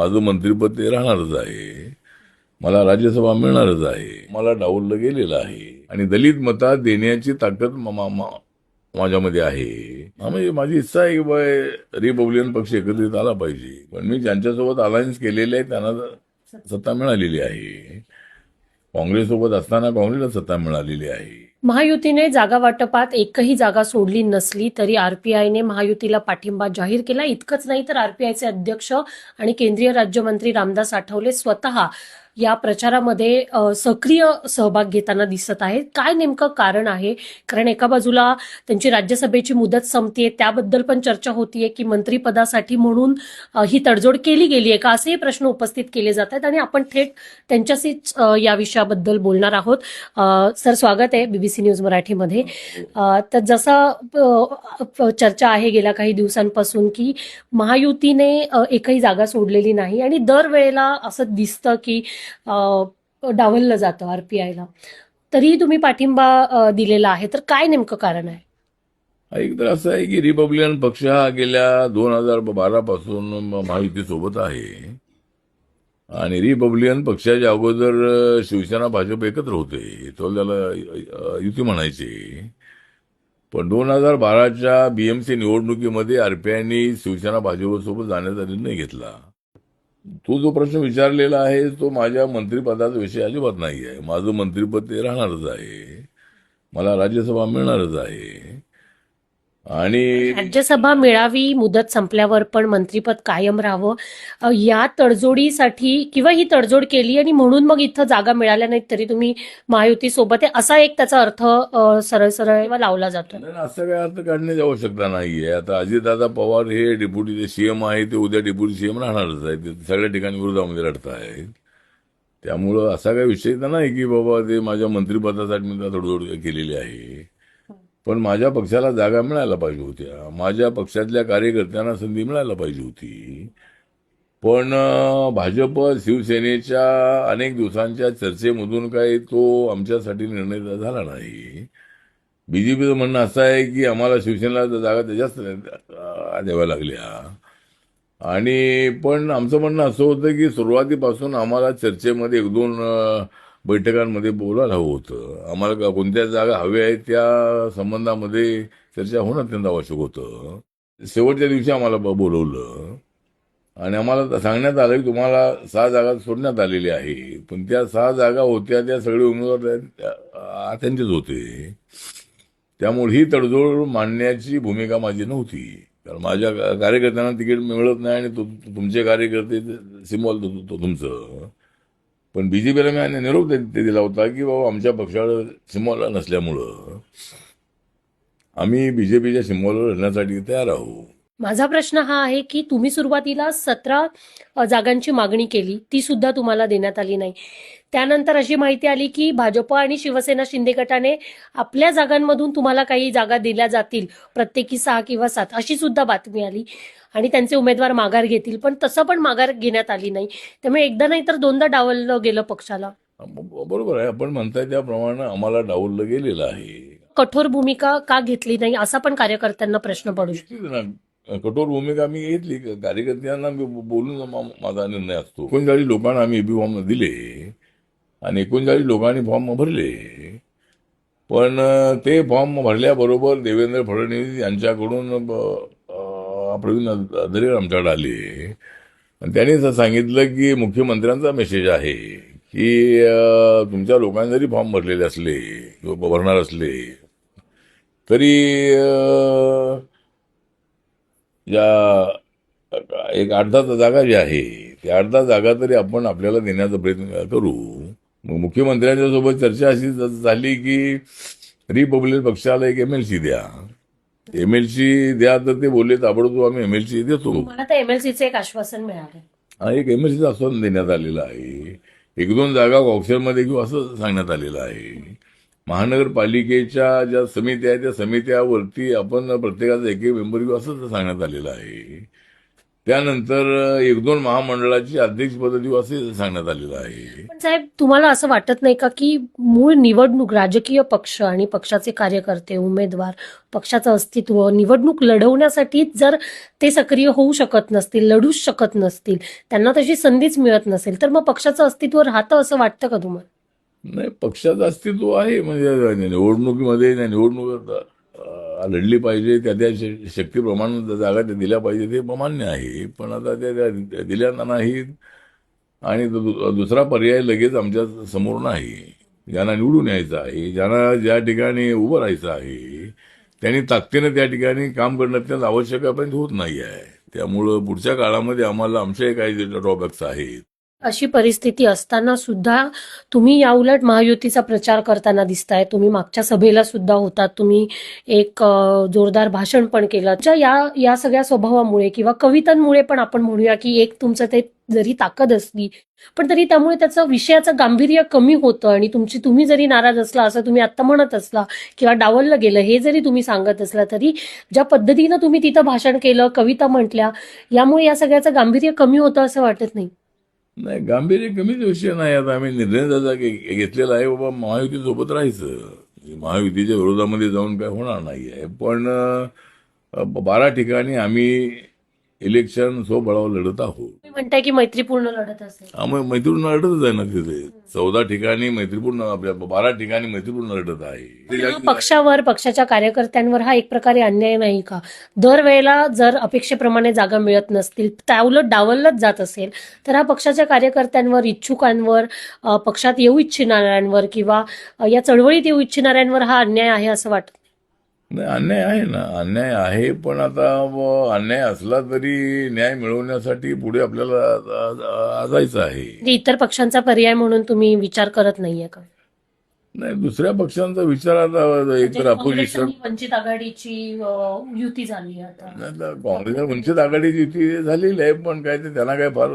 माझं मंत्रिपद ते राहणारच आहे. मला राज्यसभा मिळणारच आहे. मला डावललं गेलेलं आहे. आणि दलित मतात देण्याची ताकद माझ्यामध्ये आहे. म्हणजे माझी इच्छा आहे की बाय रिपब्लिकन पक्ष एकत्रित आला पाहिजे. पण मी ज्यांच्यासोबत अलायन्स केलेले आहे त्यांना सत्ता मिळालेली आहे. काँग्रेससोबत असताना काँग्रेसला सत्ता मिळालेली आहे. महायुतीने जागा वाटपात एकही जागा सोडली नसली तरी आरपीआयने महायुतीला पाठिंबा जाहीर केला. इतकंच नाही तर आरपीआयचे अध्यक्ष आणि केंद्रीय राज्यमंत्री रामदास आठवले स्वतः या प्रचारामध्ये सक्रिय सहभाग घेताना दिसत आहेत. काय नेमकं कारण आहे? कारण एका बाजूला त्यांची राज्यसभेची मुदत संपतीये त्याबद्दल पण चर्चा होतीये की मंत्रीपदासाठी म्हणून ही तडजोड केली गेली आहे का? असेही प्रश्न उपस्थित केले जात आहेत आणि आपण थेट त्यांच्याशीच या विषयाबद्दल बोलणार आहोत. सर स्वागत आहे बीबीसी न्यूज मराठीमध्ये. तर जसं चर्चा आहे गेल्या काही दिवसांपासून की महायुतीने एकही जागा सोडलेली नाही आणि दरवेळेला असं दिसतं की डावललं जातं आरपीआयला तरीही तुम्ही पाठिंबा दिलेला आहे. तर काय नेमकं कारण आहे? एक तर असं आहे की रिपब्लिकन पक्ष हा गेल्या दोन हजार बारा पासून महायुती सोबत आहे. आणि रिपब्लिकन पक्षाच्या अगोदर शिवसेना भाजप एकत्र होते. तो त्याला युती म्हणायचे. पण दोन हजार बाराच्या बीएमसी निवडणुकीमध्ये आरपीआयनी शिवसेना भाजपसोबत जाण्याचा निर्णय घेतला. तो जो प्रश्न विचारलेला आहे तो माझ्या मंत्रिपदाचा विषय अजिबात नाही आहे माझं मंत्रिपद ते राहणारच आहे. मला राज्यसभा मिळणारच आहे. आणि राज्यसभा मिळावी मुदत संपल्यावर पण मंत्रिपद कायम राहावं. या तडजोडीसाठी किंवा ही तडजोड केली आणि म्हणून मग इथं जागा मिळाल्या नाहीत तरी तुम्ही महायुती सोबत आहे असा एक त्याचा अर्थ सरळ सरळ लावला जातो. असं काय अर्थ काढण्याची आवश्यकता नाहीये. आता अजितदादा पवार हे डेप्युटी सीएम आहे ते उद्या डेप्युटी सीएम राहणारच आहे ते सगळ्या ठिकाणी विरोधामध्ये लढत आहेत. त्यामुळं असा काही विषय तर नाही की बाबा ते माझ्या मंत्रिपदासाठी मी तडजोड केलेली आहे. पण माझ्या पक्षाला जागा मिळायला पाहिजे होत्या माझ्या पक्षातल्या कार्यकर्त्यांना संधी मिळायला पाहिजे होती. पण भाजप शिवसेनेच्या अनेक दिवसांच्या चर्चेमधून काही तो आमच्यासाठी निर्णय झाला नाही. बीजेपीचं म्हणणं असं आहे की आम्हाला शिवसेनेला जागा त्याच्याच द्याव्या लागल्या. आणि पण आमचं म्हणणं असं होतं की सुरुवातीपासून आम्हाला चर्चेमध्ये एक दोन बैठकांमध्ये बोलायला हवं होतं. आम्हाला का- कोणत्या जागा हव्या आहेत त्या संबंधामध्ये चर्चा होणं अत्यंत आवश्यक होतं. शेवटच्या दिवशी आम्हाला बोलवलं. आणि आम्हाला सांगण्यात आलं की तुम्हाला सहा जागा सोडण्यात आलेल्या आहे पण त्या सहा जागा होत्या त्या सगळे उमेदवार त्यांचेच होते. त्यामुळे ही तडजोड मांडण्याची भूमिका माझी नव्हती. कारण माझ्या कार्यकर्त्यांना तिकीट मिळत नाही आणि तुमचे कार्यकर्ते सिम्बॉल तुमचं. पण बीजेपीला मी निरोप दिला होता की बाबा आमच्या पक्षाला सिम्बॉल नसल्यामुळं आम्ही बीजेपीच्या सिम्बॉलवर लढण्यासाठी तयार आहोत. माझा प्रश्न हा आहे की तुम्ही सुरुवातीला सतरा जागांची मागणी केली ती सुद्धा तुम्हाला देण्यात आली नाही. त्यानंतर अशी माहिती आली की भाजप आणि शिवसेना शिंदे गटाने आपल्या जागांमधून तुम्हाला काही जागा दिल्या जातील प्रत्येकी सहा किंवा सात अशी सुद्धा बातमी आली. आणि त्यांचे उमेदवार माघार घेतील पण तसं पण माघार घेण्यात आली नाही. त्यामुळे एकदा नाही तर दोनदा डावललं गेलं पक्षाला. बरोबर आहे. आपण म्हणताय त्याप्रमाणे आम्हाला डावललं गेलेलं आहे. कठोर भूमिका का घेतली नाही असा पण कार्यकर्त्यांना प्रश्न पडू शकतो. कठोर भूमिका मी घेतली. कार्यकर्त्यांना मी बोलून माझा निर्णय असतो. एकोणचाळीस लोकांना आम्ही एबी फॉर्म दिले. आणि एकोणचाळीस लोकांनी फॉर्म भरले. पण ते फॉर्म भरल्याबरोबर देवेंद्र फडणवीस यांच्याकडून प्रवीण दरेकर आमच्याकडे आले. आणि त्यांनी सांगितलं की मुख्यमंत्र्यांचा मेसेज आहे की तुमच्या लोकांनी जरी फॉर्म भरलेले असले किंवा भरणार असले तरी अं, या एक आठ दहा जागा जी आहे त्या आठ दहा जागा तरी आपण आपल्याला देण्याचा प्रयत्न करू. मग मुख्यमंत्र्यांच्या सोबत चर्चा अशी झाली की रिपब्लिकन पक्षाला एक एमएलसी द्या. एमएलसी द्या तर ते बोलले ताबडतोब आम्ही एमएलसी देतो. मला तर एमएलसीचे एक आश्वासन मिळालं. एक एमएलसीचं आश्वासन देण्यात आलेलं आहे. एक दोन जागा ऑप्शनमध्ये घेऊ असं सांगण्यात आलेलं आहे. महानगरपालिकेच्या ज्या समित्या आहेत त्या समित्यावरती आपण प्रत्येकाचा एक एक मेंबर घेऊ असं सांगण्यात आलेलं आहे. त्यानंतर एक दोन महामंडळाची अध्यक्षपद देऊ असे सांगण्यात आलेलं आहे. साहेब तुम्हाला असं वाटत नाही का की मूळ निवडणूक राजकीय पक्ष आणि पक्षाचे कार्यकर्ते उमेदवार पक्षाचं अस्तित्व निवडणूक लढवण्यासाठी जर ते सक्रिय होऊ शकत नसतील लढूच शकत नसतील त्यांना तशी संधीच मिळत नसेल तर मग पक्षाचं अस्तित्व राहतं असं वाटतं का तुम्हाला? नाही पक्षाचं अस्तित्व आहे म्हणजे निवडणुकीमध्ये निवडणूक लढली पाहिजे त्या त्या श- शक्तीप्रमाणे जागा त्या दिल्या पाहिजे ते मान्य आहे पण आता त्या त्या दिल्या नाहीत. आणि दुसरा पर्याय लगेच आमच्यासमोर नाही. ज्यांना निवडून यायचं आहे ज्यांना ज्या ठिकाणी उभं राहायचं आहे त्यांनी ताकदीनं त्या ठिकाणी काम करणं अत्यंत आवश्यक आहे, होत नाही आहे. त्यामुळं पुढच्या काळामध्ये आम्हाला आमचे काही ड्रॉबॅक्स आहेत अशी परिस्थिती असताना सुद्धा तुम्ही या उलट महायुतीचा प्रचार करताना दिसताय. तुम्ही मागच्या सभेला सुद्धा होतात तुम्ही एक जोरदार भाषण पण केलं. ज्या या या सगळ्या स्वभावामुळे किंवा कवितांमुळे पण आपण म्हणूया की एक तुमचं ते जरी ताकद असली पण तरी त्यामुळे त्याचं विषयाचं गांभीर्य कमी होतं आणि तुमची तुम्ही जरी नाराज असला असं तुम्ही आत्ता म्हणत असला किंवा डावललं गेलं हे जरी तुम्ही सांगत असला तरी ज्या पद्धतीनं तुम्ही तिथं भाषण केलं कविता म्हटल्या यामुळे या सगळ्याचं गांभीर्य कमी होतं असं वाटत नाही. नाही गांभीर्य कमीच विषय नाही. आता आम्ही निर्णय त्याचा घे- घेतलेला आहे बाबा महायुती सोबत राहायचं म्हणजे महायुतीच्या विरोधामध्ये जाऊन काय होणार नाही आहे पण बारा ठिकाणी आम्ही इलेक्शन सोबळावर लढत आहोत. म्हणताय की मैत्रीपूर्ण लढत असेल. आम्ही मैत्रीपूर्ण लढतच आहे ना तिथे चौदा ठिकाणी मैत्रीपूर्ण आपल्या बारा ठिकाणी मैत्रीपूर्ण लढत आहे. हा पक्षावर पक्षाच्या कार्यकर्त्यांवर हा एक प्रकारे अन्याय नाही का? दरवेळेला जर अपेक्षेप्रमाणे जागा मिळत नसतील त्याउलट डावललंच जात असेल तर हा पक्षाच्या कार्यकर्त्यांवर इच्छुकांवर अ, पक्षात येऊ इच्छिणाऱ्यांवर किंवा अ, या चळवळीत येऊ इच्छिणाऱ्यांवर हा अन्याय आहे असं वाटतं? नाही अन्याय आहे ना. अन्याय आहे पण आता अन्याय असला तरी न्याय मिळवण्यासाठी पुढे आपल्याला जायचं आहे. म्हणजे इतर पक्षांचा पर्याय म्हणून तुम्ही विचार करत नाहीये का? नाही दुसऱ्या पक्षांचा विचार आता एकतर काँग्रेस अपोजिशन आणि वंचित आघाडीची युती झाली आता. काँग्रेस वंचित आघाडीची युती झालेली आहे पण काय ते त्यांना काय फार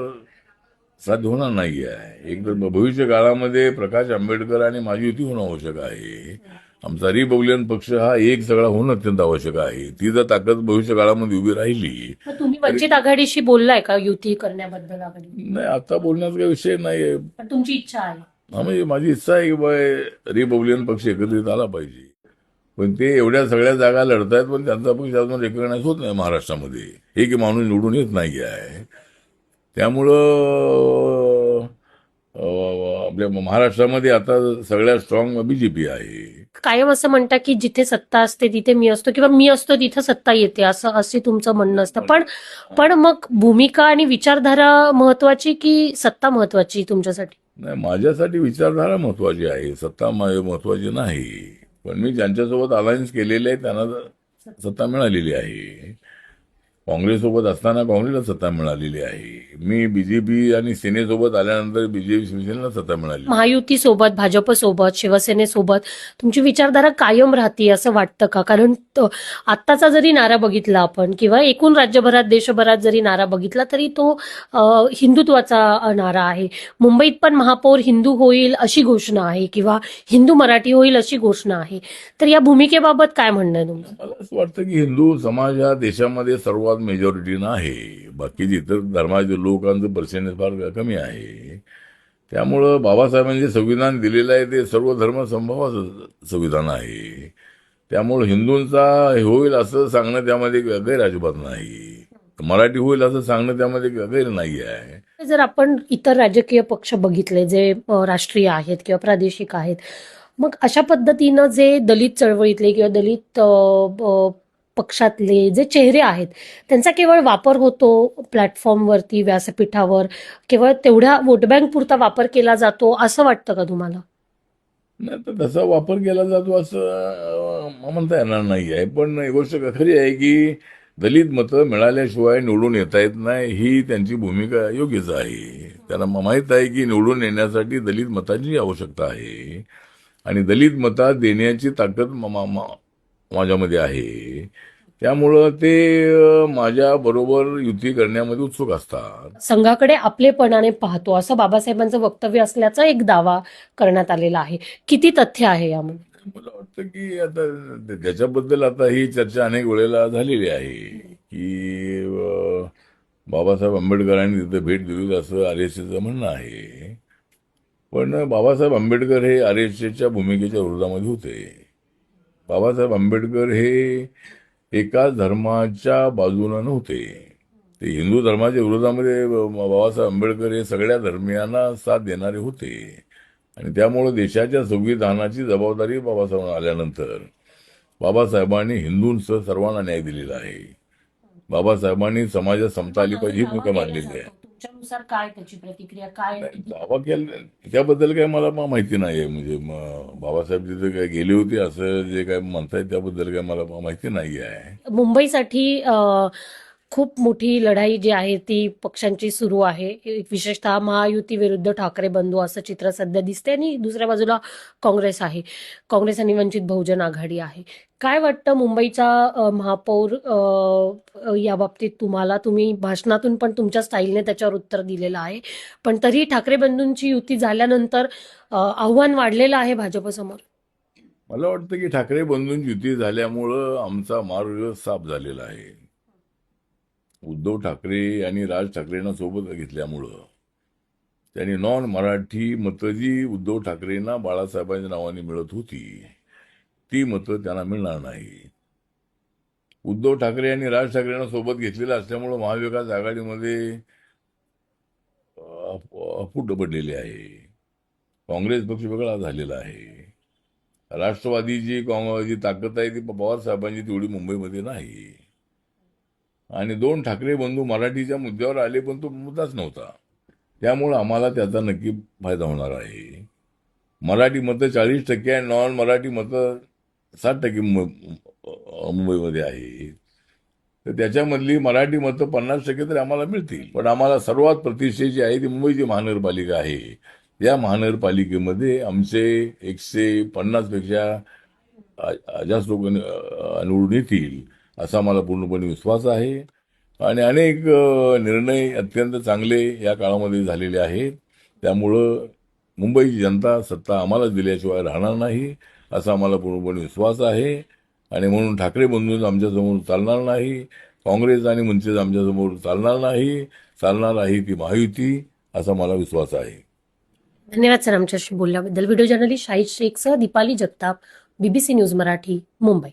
साध्य होणार नाही आहे एक तर भविष्य काळामध्ये प्रकाश आंबेडकर आणि माझी युती होणं आवश्यक आहे. आमचा रिपब्लिकन पक्ष हा एक सगळा होणं अत्यंत आवश्यक आहे. ती जर ताकद भविष्य काळामध्ये उभी राहिली मग तुम्ही वंचित आघाडीशी बोललाय का युती करण्याबद्दल आघाडी? नाही आता बोलण्याचा काही विषय नाही पण तुमची इच्छा आहे. हा म्हणजे माझी इच्छा आहे की बाय रिपब्लिकन पक्ष एकत्रित आला पाहिजे. पण ते एवढ्या सगळ्या जागा लढतायत पण त्यांचा पक्ष अजून रेकग्नाइज होत नाही महाराष्ट्रामध्ये. एक माणूस निवडून येत नाही आहे त्यामुळं आपल्या महाराष्ट्रामध्ये आता सगळ्यात स्ट्रॉंग बीजेपी आहे. कायम असं म्हणता की जिथे सत्ता असते तिथे मी असतो किंवा मी असतो तिथे सत्ता येते असं असे तुमचं म्हणणं असतं. पण पण मग भूमिका आणि विचारधारा महत्वाची की सत्ता महत्वाची तुमच्यासाठी? नाही माझ्यासाठी विचारधारा महत्वाची आहे. सत्ता महत्वाची नाही. पण मी ज्यांच्यासोबत अलायन्स केलेले आहे त्यांना सत्ता मिळालेली आहे. काँग्रेससोबत असताना काँग्रेसला सत्ता मिळालेली आहे. मी बीजेपी आणि सेनेसोबत आल्यानंतर बीजेपी शिवसेनेला सत्ता मिळाली. महायुती सोबत भाजप सोबत शिवसेनेसोबत तुमची विचारधारा कायम राहते असं वाटतं का? कारण आत्ताचा जरी नारा बघितला आपण किंवा एकूण राज्यभरात देशभरात जरी नारा बघितला तरी तो हिंदुत्वाचा नारा आहे. मुंबईत पण महापौर हिंदू होईल अशी घोषणा आहे किंवा हिंदू मराठी होईल अशी घोषणा आहे. तर या भूमिकेबाबत काय म्हणणं आहे तुमचं? मला असं वाटतं की हिंदू समाज हा देशामध्ये सर्वात मेजॉरिटीनं आहे. बाकीचे इतर धर्माचे लोकांचं पर्सेंटेज फार कमी आहे. त्यामुळं बाबासाहेबांनी जे संविधान दिलेलं आहे ते सर्व धर्म संभवाचं संविधान आहे. त्यामुळं हिंदूंचा होईल असं सांगणं त्यामध्ये गैर अजिबात नाही. मराठी होईल असं सांगणं त्यामध्ये गैर नाही आहे. जर आपण इतर राजकीय पक्ष बघितले जे राष्ट्रीय आहेत किंवा प्रादेशिक आहेत मग अशा पद्धतीनं जे दलित चळवळीतले किंवा दलित पक्षातले जे चेहरे आहेत त्यांचा केवळ वापर होतो प्लॅटफॉर्मवरती व्यासपीठावर केवळ तेवढ्या वोटबँक पुरता वापर केला जातो असं वाटतं का तुम्हाला? नाही तर तसा वापर केला जातो असं म्हणता येणार नाही आहे. पण एक गोष्ट खरी आहे की दलित मतं मिळाल्याशिवाय निवडून येता येत नाही ही त्यांची भूमिका योग्यच आहे. त्यांना माहीत आहे की निवडून येण्यासाठी दलित मताची आवश्यकता आहे. आणि दलित मतात देण्याची ताकद माझ्यामध्ये आहे. त्यामुळं ते अं, माझ्याबरोबर युती करण्यामध्ये उत्सुक असतात. संघाकडे आपलेपणाने पाहतो असं बाबासाहेबांचं वक्तव्य असल्याचा एक दावा करण्यात आलेला आहे. किती तथ्य आहे यामध्ये? मला वाटतं की आता त्या- त्याच्याबद्दल आता ही चर्चा अनेक वेळेला झालेली आहे की बाबासाहेब आंबेडकरांनी तिथे भेट दिली असं आर एस एसचं म्हणणं आहे. पण बाबासाहेब आंबेडकर हे आर एस एसच्या भूमिकेच्या विरोधामध्ये होते. बाबासाहेब आंबेडकर हे एका धर्माच्या बाजूला नव्हते. ते हिंदू धर्माच्या विरोधामध्ये बाबासाहेब आंबेडकर हे सगळ्या धर्मियांना साथ देणारे होते. आणि त्यामुळे देशाच्या संविधानाची जबाबदारी बाबासाहेब आल्यानंतर बाबासाहेबांनी हिंदूंसह सर्वांना न्याय दिलेला आहे. बाबासाहेबांनी समाजात समता आली पाहिजे ही भूमिका मांडलेली आहे. तुमच्यानुसार काय त्याची प्रतिक्रिया काय दावा केला त्याबद्दल काही मला माहिती नाही आहे म्हणजे बाबासाहेब तिथे काय गेले होते असं जे काय म्हणतायत त्याबद्दल काही मला माहिती नाही आहे मुंबईसाठी खूप मोठी लढाई जी आहे ती पक्षांची सुरू आहे. विशेषतः महायुती विरुद्ध ठाकरे बंधू असं चित्र सध्या दिसते आणि दुसऱ्या बाजूला काँग्रेस आहे. काँग्रेस आणि वंचित बहुजन आघाडी आहे. काय वाटतं मुंबईचा महापौर या बाबतीत तुम्हाला? तुम्ही भाषणातून पण तुमच्या स्टाईलने त्याच्यावर उत्तर दिलेलं आहे. पण तरी ठाकरे बंधूंची युती झाल्यानंतर आव्हान वाढलेलं आहे भाजपसमोर मला वाटतं की ठाकरे बंधूंची युती झाल्यामुळं आमचा मार्ग साफ झालेला आहे. उद्धव ठाकरे आणि राज ठाकरेंना सोबत घेतल्यामुळं त्यांनी नॉन मराठी मतं जी उद्धव ठाकरेंना बाळासाहेबांच्या नावाने मिळत होती ती मतं त्यांना मिळणार नाही. उद्धव ठाकरे आणि राज ठाकरेंना सोबत घेतलेलं असल्यामुळं महाविकास आघाडीमध्ये अप- अफूट पडलेले आहे. काँग्रेस पक्ष वेगळा झालेला आहे. राष्ट्रवादी जी काँग्रेस जी ताकद आहे ती पवार साहेबांची तेवढी मुंबईमध्ये नाही. आणि दोन ठाकरे बंधू मराठीच्या मुद्द्यावर आले पण तो मुद्दाच नव्हता. त्यामुळं आम्हाला त्याचा नक्की फायदा होणार आहे. मराठी मतं चाळीस टक्के आणि नॉन मराठी मतं साठ टक्के मुंबईमध्ये आहे तर त्याच्यामधली मराठी मतं पन्नास टक्के तरी आम्हाला मिळतील. पण आम्हाला सर्वात प्रतिष्ठे जी आहे ती मुंबईची महानगरपालिका आहे. या महानगरपालिकेमध्ये आमचे एकशे पन्नासपेक्षा जास्त लोक निवडून येतील. असा मला पूर्णपणे विश्वास आहे. आणि अनेक निर्णय अत्यंत चांगले या काळामध्ये झालेले आहेत. त्यामुळं मुंबईची जनता सत्ता आम्हाला दिल्याशिवाय राहणार नाही असा आम्हाला पूर्णपणे विश्वास आहे. आणि म्हणून ठाकरे बंधूंच आमच्यासमोर चालणार नाही काँग्रेस आणि वंचित आमच्यासमोर चालणार नाही चालणार आहे ती महायुती असा मला विश्वास आहे. धन्यवाद सर आमच्याशी बोलल्याबद्दल. व्हिडिओ जर्नलिस्ट शाहिद शेखसह दीपाली जगताप बीबीसी न्यूज मराठी मुंबई.